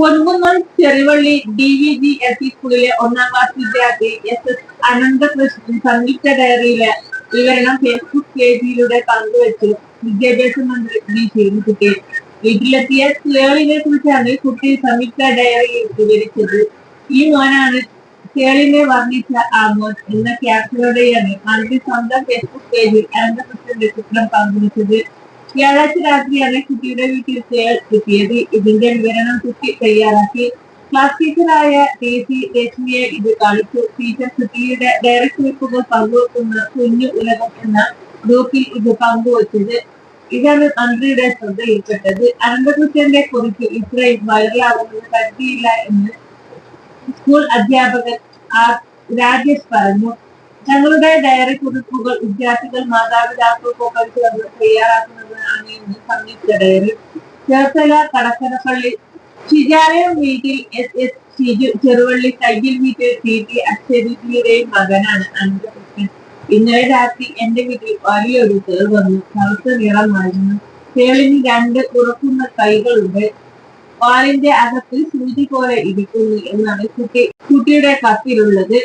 Ponkunnam Cheruvally D V G S E സ്കൂളിലെ ഒന്നാം class വിദ്യാർത്ഥി എസ് എസ് അനന്തകൃഷ്ണൻ സംയുക്ത ഡയറിയിലെ വിവരണം ഫേസ്ബുക്ക് പേജിലൂടെ പങ്കുവച്ചു വിദ്യാഭ്യാസ മന്ത്രി വി ശിവൻകുട്ടി വീട്ടിലെത്തിയ കേളിനെ കുറിച്ചാണ് കുട്ടി സംയുക്ത ഡയറിയിൽ വിവരിച്ചത്. ഈ മോനാണ് കേളിനെ വർണിച്ച ആമോസ് എന്ന ക്യാപ്ഷനോടെയാണ് മന്ത്രി സ്വന്തം ഫേസ്ബുക്ക് പേജിൽ അനന്തകൃഷ്ണന്റെ ചിത്രം പങ്കുവച്ചത്. വ്യാഴാഴ്ച രാത്രിയാണ് കുട്ടിയുടെ വീട്ടിൽ കേൾ കിട്ടിയത് ഇതിന്റെ വിവരണം കുട്ടി തയ്യാറാക്കി. ക്ലാസ് ടീച്ചറായ ദേശി രശ്മിയെ ഇത് കാണിച്ചു. ടീച്ചർ കുട്ടിയുടെ ഡയറക്ട് കുറിപ്പുകൾ പങ്കുവെക്കുന്ന കുഞ്ഞു ഉലകം എന്ന ഗ്രൂപ്പിൽ ഇത് പങ്കുവച്ചത്. ഇതാണ് മന്ത്രിയുടെ ശ്രദ്ധയിൽപ്പെട്ടത്. അനന്തകൃഷ്ണന്റെ കുറിച്ച് ഇത്രയും വൈറലാകുമെന്ന് കരുതിയില്ല എന്ന് സ്കൂൾ അധ്യാപകൻ ആർ. രാജേഷ് പറഞ്ഞു. ഞങ്ങളുടെ ഡയറി കുറിപ്പുകൾ വിദ്യാർത്ഥികൾ മാതാപിതാക്കൾക്കൊപ്പം ചേർന്ന് തയ്യാറാക്കുന്നതാണ് എന്ന് സംയുക്ത ഡയറി ചേർത്തല കടക്കരപ്പള്ളി ശിജാലയം വീട്ടിൽ എസ് എസ് ഷിജു ചെറുവള്ളി കയ്യിൽ വീട്ടിൽ ടി ടി അക്ഷരയുടെയും മകനാണ് അനന്തകൃഷ്ണൻ. ഇന്നലെ രാത്രി എന്റെ വീട്ടിൽ വലിയൊരു തേർ വന്നു. കറുത്ത നിറമായിരുന്നു. തേളിന് രണ്ട് ഉറക്കുന്ന കൈകളുണ്ട്. വാലിന്റെ അകത്ത് സൂചി പോലെ ഇരിക്കുന്നു എന്നാണ് കുട്ടി കുട്ടിയുടെ കത്തിലുള്ളത്.